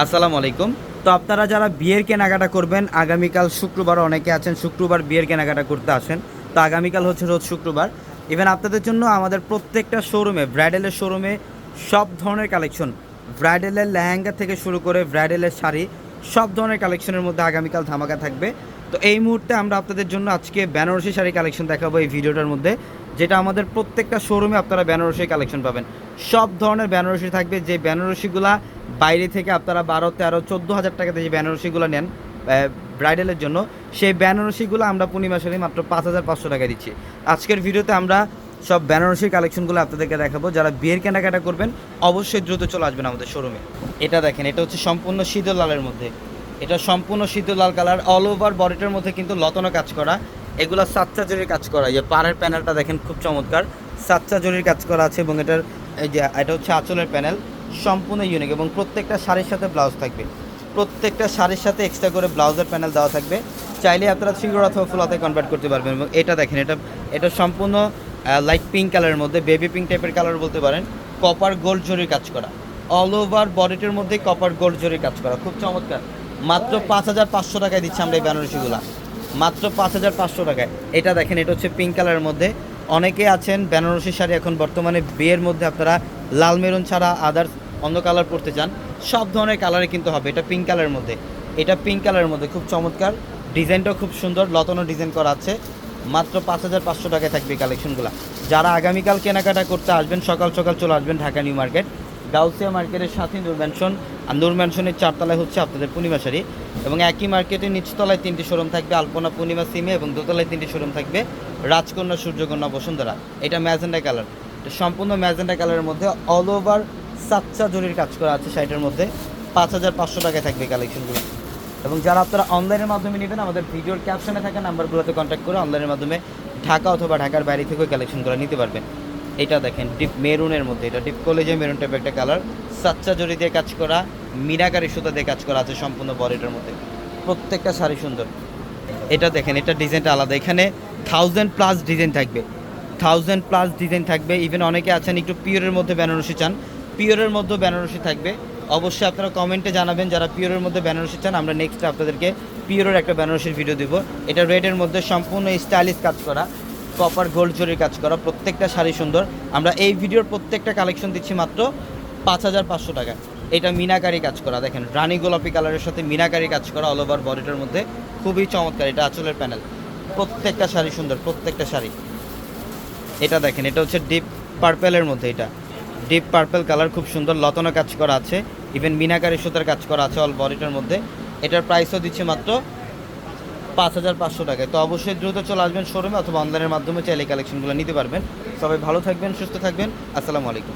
আসসালামু আলাইকুম। তো আপনারা যারা বিয়ের কেনাকাটা করবেন, আগামীকাল শুক্রবার অনেকে আছেন, শুক্রবার বিয়ের কেনাকাটা করতে আসেন। তো আগামীকাল হচ্ছে রোজ শুক্রবার। ইভেন আপনাদের জন্য আমাদের প্রত্যেকটা শোরুমে ব্রাইডেলের শোরুমে সব ধরনের কালেকশন ব্রাইডেলের লেহেঙ্গা থেকে শুরু করে ব্রাইডেলের শাড়ি, সব ধরনের কালেকশনের মধ্যে আগামীকাল ধামাকা থাকবে। তো এই মুহূর্তে আমরা আপনাদের জন্য আজকে বেনারসি শাড়ি কালেকশন দেখাবো এই ভিডিওটার মধ্যে, যেটা আমাদের প্রত্যেকটা শোরুমে আপনারা বেনারসি কালেকশন পাবেন। সব ধরনের বেনারসি থাকবে, যে বেনারসিগুলা বাইরে থেকে আপনারা বারো, তেরো, চোদ্দ হাজার টাকাতে যে বেনারসিগুলো নেন ব্রাইডালের জন্য, সেই বেনারসিগুলো আমরা পূর্ণিমা শাড়ি মাত্র পাঁচ হাজার পাঁচশো টাকা দিচ্ছি। আজকের ভিডিওতে আমরা সব বেনারসি কালেকশনগুলো আপনাদেরকে দেখাবো। যারা বিয়ের কেনাকাটা করবেন, অবশ্যই দ্রুত চলে আসবেন আমাদের শোরুমে এটা দেখেন, এটা হচ্ছে সম্পূর্ণ শীতল লালের মধ্যে। এটা সম্পূর্ণ শীতল লাল কালার অল ওভার বডিটার মধ্যে কিন্তু লতনো কাজ করা। এগুলো সাতটা জরির কাজ করা। যে পাড়ের প্যানেলটা দেখেন, খুব চমৎকার। সাতটা জরির কাজ করা আছে এবং এটার, এই যে, এটা হচ্ছে আঁচলের প্যানেল সম্পূর্ণ ইউনিক এবং প্রত্যেকটা শাড়ির সাথে ব্লাউজ থাকবে। প্রত্যেকটা শাড়ির সাথে এক্সট্রা করে ব্লাউজের প্যানেল দেওয়া থাকবে। চাইলে আপনারা সিঙ্গর অথবা ফুল হাতে কনভার্ট করতে পারবেন এবং এটা দেখেন, এটা এটা সম্পূর্ণ লাইট পিঙ্ক কালারের মধ্যে বেবি পিঙ্ক টাইপের কালার বলতে পারেন কপার গোল্ড জরির কাজ করা। অল ওভার বডিটির মধ্যে কপার গোল্ড জরির কাজ করা। খুব চমৎকার। মাত্র পাঁচ হাজার পাঁচশো টাকায় দিচ্ছি আমরা এই বেনারসিগুলা। মাত্র পাঁচ হাজার পাঁচশো টাকায়। এটা দেখেন, এটা হচ্ছে পিঙ্ক কালারের মধ্যে। অনেকে আছেন বেনারসি শাড়ি এখন বর্তমানে বিয়ের মধ্যে আপনারা লাল মেরুন ছাড়া আদার্স অন্য কালার পরতে চান, সব ধরনের কালারে কিন্তু হবে। এটা পিঙ্ক কালারের মধ্যে। এটা পিঙ্ক কালারের মধ্যে খুব চমৎকার। ডিজাইনটাও খুব সুন্দর, লতানো ডিজাইন করা আছে। মাত্র পাঁচ হাজার পাঁচশো টাকায় থাকবে কালেকশনগুলো। যারা আগামীকাল কেনাকাটা করতে আসবেন, সকাল সকাল চলে আসবেন ঢাকা নিউ মার্কেট। গাউসিয়া মার্কেটের সাথে নূর ম্যানশন আর নূর ম্যানশনের চারতলায় হচ্ছে আপনাদের পূর্ণিমা শাড়ি। এবং একই মার্কেটের নিচতলায় তিনটি শোরুম থাকবে, আলপনা, পূর্ণিমা, সিমে এবং দোতলায় তিনটি শোরুম থাকবে। রাজকন্যা, সূর্যকন্যা, বসুন্ধরা। এটা ম্যাজেন্ডা কালার। সম্পূর্ণ ম্যাজেন্ডা কালারের মধ্যে অল ওভার সাতচা জরির কাজ করা আছে শাড়িটার মধ্যে। পাঁচ হাজার পাঁচশো টাকায় থাকবে কালেকশনগুলো এবং যারা আপনারা অনলাইনের মাধ্যমে নেবেন, আমাদের ভিডিওর ক্যাপশনে থাকা নাম্বারগুলোতে কন্ট্যাক্ট করে অনলাইনের মাধ্যমে ঢাকা অথবা ঢাকার বাইরে থেকেও কালেকশনগুলো নিতে পারবেন। এটা দেখেন ডিপ মেরুনের মধ্যে। এটা ডিপ কলেজে মেরুন টাইপের একটা কালার সাচ্চা জরি দিয়ে কাজ করা, মিনাকারি সুতা দিয়ে কাজ করা আছে সম্পূর্ণ বডিটার মধ্যে। প্রত্যেকটা শাড়ি সুন্দর। এটা দেখেন, এটা ডিজাইনটা আলাদা। এখানে থাউজেন্ড প্লাস ডিজাইন থাকবে। থাউজেন্ড প্লাস ডিজাইন থাকবে। ইভেন অনেকে আছেন একটু পিওরের মধ্যে বেনারসি চান। পিওরের মধ্যেও বেনারসি থাকবে। অবশ্যই আপনারা কমেন্টে জানাবেন যারা পিওরের মধ্যে বেনারসি চান, আমরা নেক্সট আপনাদেরকে পিওরের একটা বেনারসির ভিডিও দিব। এটা রেডের মধ্যে সম্পূর্ণ স্টাইলিশ কাজ করা কপার গোল্ড জরির কাজ করা, প্রত্যেকটা শাড়ি সুন্দর। আমরা এই ভিডিওর প্রত্যেকটা কালেকশন দিচ্ছি মাত্র পাঁচ হাজার পাঁচশো টাকা। এটা মিনাকারি কাজ করা, দেখেন, রানী গোলাপি কালারের সাথে মিনাকারি কাজ করা অল ওভার বডিটার মধ্যে। খুবই চমৎকার, এটা আঁচলের প্যানেল প্রত্যেকটা শাড়ি সুন্দর, প্রত্যেকটা শাড়ি। এটা দেখেন, এটা হচ্ছে ডিপ পার্পেলের মধ্যে এটা। ডিপ পার্পেল কালার খুব সুন্দর, লতানো কাজ করা আছে ইভেন মিনাকারি সুতার কাজ করা আছে অল বডিটার মধ্যে। এটার প্রাইসও দিচ্ছে মাত্র পাঁচ হাজার পাঁচশো টাকায়। তো অবশ্যই দ্রুত চলে আসবেন শোরুমে অথবা অনলাইনের মাধ্যমে চাইলে কালেকশনগুলো নিতে পারবেন। সবাই ভালো থাকবেন, সুস্থ থাকবেন। আসসালামু আলাইকুম।